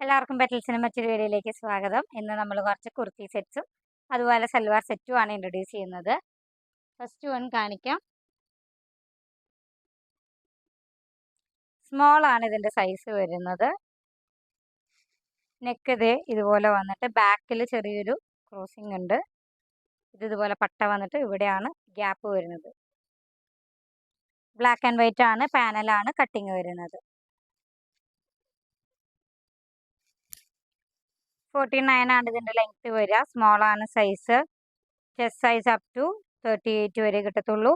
എല്ലാവർക്കും ബെറ്റൽസിന് മറ്റൊരു വീഡിയോയിലേക്ക് സ്വാഗതം. ഇന്ന് നമ്മൾ കുറച്ച് കുർത്തി സെറ്റ്സും അതുപോലെ സൽവാർ സെറ്റും ആണ് ഇൻട്രൊഡ്യൂസ് ചെയ്യുന്നത്. ഫസ്റ്റ് വൺ കാണിക്കാം. സ്മോൾ ആണ് ഇതിന്റെ സൈസ് വരുന്നത്. നെക്ക് ഇത് ഇതുപോലെ വന്നിട്ട് ബാക്കിൽ ചെറിയൊരു ക്രോസിംഗ് ഉണ്ട്. ഇത് ഇതുപോലെ പട്ട വന്നിട്ട് ഇവിടെയാണ് ഗ്യാപ്പ് വരുന്നത്. ബ്ലാക്ക് ആൻഡ് വൈറ്റ് ആണ് പാനലാണ് കട്ടിങ് വരുന്നത്. ഫോർട്ടി നയൻ ആണ് ഇതിന്റെ ലെങ്ത് വരിക. സ്മോൾ ആണ് size chest size up to thirty eight വരെ കിട്ടത്തുള്ളൂ.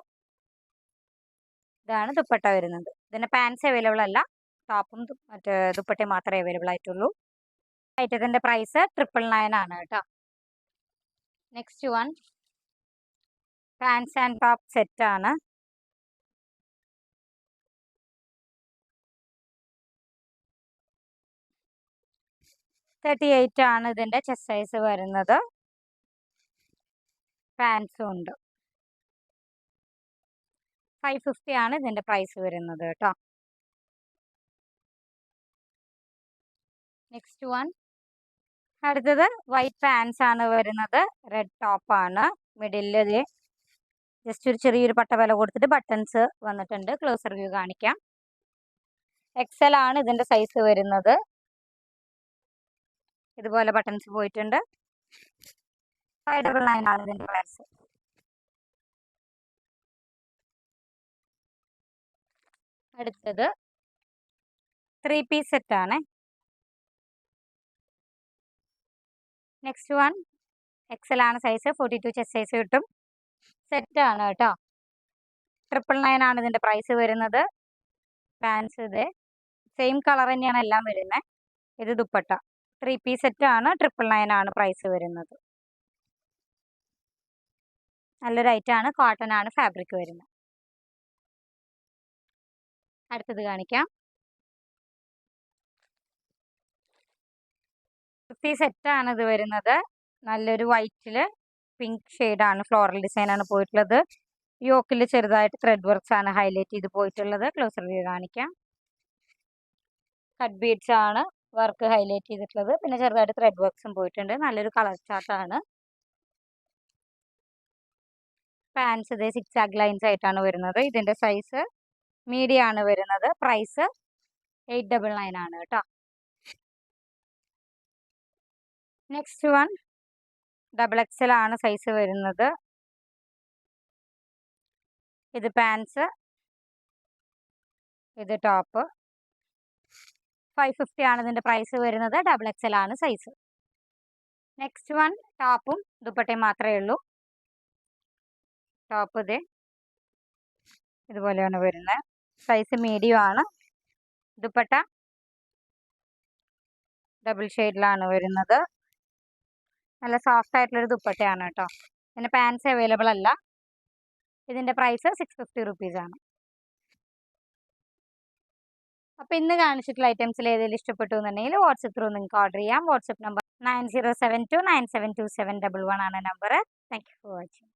ഇതാണ് ദുപ്പട്ട വരുന്നത്. ഇതിന്റെ പാൻസ് അവൈലബിൾ അല്ല. ടോപ്പും മറ്റേ ദുപ്പട്ടയും മാത്രമേ അവൈലബിൾ ആയിട്ടുള്ളൂ. ഐറ്റത്തിന്റെ പ്രൈസ് ട്രിപ്പിൾ നയൻ ആണ് കേട്ടോ. Next one pants and top set thirty eight ആണ് ഇതിന്റെ ചെസ്റ്റ് സൈസ് വരുന്നത്. പാൻസും ഉണ്ട്. ഫൈവ് ഫിഫ്റ്റി ആണ് ഇതിന്റെ പ്രൈസ് വരുന്നത് കേട്ടോ. നെക്സ്റ്റ് വൺ അടുത്തത് വൈറ്റ് പാൻസ് ആണ് വരുന്നത്. റെഡ് ടോപ്പാണ് മിഡിലിൽ ഇത് ജസ്റ്റ് ഒരു ചെറിയൊരു പട്ട വില കൊടുത്തിട്ട് ബട്ടൺസ് വന്നിട്ടുണ്ട്. ക്ലോസർ വ്യൂ കാണിക്കാം. എക്സൽ ആണ് ഇതിന്റെ സൈസ് വരുന്നത്. ഇതുപോലെ ബട്ടൺസ് പോയിട്ടുണ്ട്. ഫൈവ് ഡബിൾ നയൻ ആണ് ഇതിന്റെ പ്രൈസ് അടുത്തത് ത്രീ പീസ് സെറ്റ് ആണ്. നെക്സ്റ്റ് വൺ എക്സൽ ആണ് size forty two chest size കിട്ടും. സെറ്റ് ആണ് കേട്ടോ. ട്രിപ്പിൾ നയൻ ആണ് ഇതിന്റെ പ്രൈസ് വരുന്നത്. പാൻസ് ഇത്. സെയിം കളർ തന്നെയാണ് എല്ലാം വരുന്നത് ഇത് ദുപ്പട്ട. ത്രീ പീസ് സെറ്റ് ആണ് ട്രിപ്പിൾ നയൻ ആണ് പ്രൈസ് വരുന്നത്. നല്ലൊരു ആണ് കോട്ടൺ ആണ് ഫാബ്രിക് വരുന്നത്. അടുത്തത് കാണിക്കാം. കുർത്തി ആണ് ഇത് വരുന്നത്. നല്ലൊരു വൈറ്റിൽ പിങ്ക് ആണ് ഫ്ലോറൽ ഡിസൈൻ ആണ് പോയിട്ടുള്ളത്. യോക്കിൽ ചെറുതായിട്ട് ത്രെഡ് വർക്ക്സ് ആണ് ഹൈലൈറ്റ് ചെയ്ത് പോയിട്ടുള്ളത്. ക്ലോസർ വ്യൂ കാണിക്കാം. കട്ട് ബീഡ്സ് ആണ്. വർക്ക് ഹൈലൈറ്റ് ചെയ്തിട്ടുള്ളത്. പിന്നെ ചെറുതായിട്ട് ത്രെഡ് വർക്ക്സും പോയിട്ടുണ്ട്. നല്ലൊരു കളർ ചാർട്ടാണ് പാൻസ് ഇതേ സിക്സ് ആഗ് ലൈൻസ് ആയിട്ടാണ് വരുന്നത്. ഇതിന്റെ സൈസ് മീഡിയം ആണ് വരുന്നത്. പ്രൈസ് എയ്റ്റ് ഡബിൾ നയൻ ആണ് കേട്ടോ. Next one double X L ആണ് സൈസ് വരുന്നത്. ഇത് പാൻസ് ഇത് ടോപ്പ് ഫൈവ് ഫിഫ്റ്റി ആണ് ഇതിന്റെ പ്രൈസ് വരുന്നത്. ഡബിൾ എക്സ് എൽ ആണ് സൈസ് നെക്സ്റ്റ് വൺ ടോപ്പും ദുപ്പട്ടയും മാത്രമേ ഉള്ളൂ. ടോപ്പ് ഇത്. ഇതുപോലെയാണ് വരുന്നത്. സൈസ് മീഡിയം ആണ്. ദുപ്പട്ട. ഡബിൾ ഷെയ്ഡിലാണ് വരുന്നത്. നല്ല സോഫ്റ്റ് ആയിട്ടുള്ളൊരു ദുപ്പട്ടയാണ് കേട്ടോ. ഇതിന്റെ പാൻസ് അവൈലബിൾ അല്ല. ഇതിന്റെ പ്രൈസ് സിക്സ് ഫിഫ്റ്റി റുപ്പീസാണ് അപ്പോൾ ഇന്ന് കാണിച്ചിട്ടുള്ള ഐറ്റംസിൽ ഏതെങ്കിലും ഇഷ്ടപ്പെട്ടു എന്നുണ്ടെങ്കിൽ വാട്സപ്പ് ത്രൂ നിങ്ങൾക്ക് ഓർഡർ ചെയ്യാം. WhatsApp number nine zero seven two nine seven two seven double one ആണ് number thank you for watching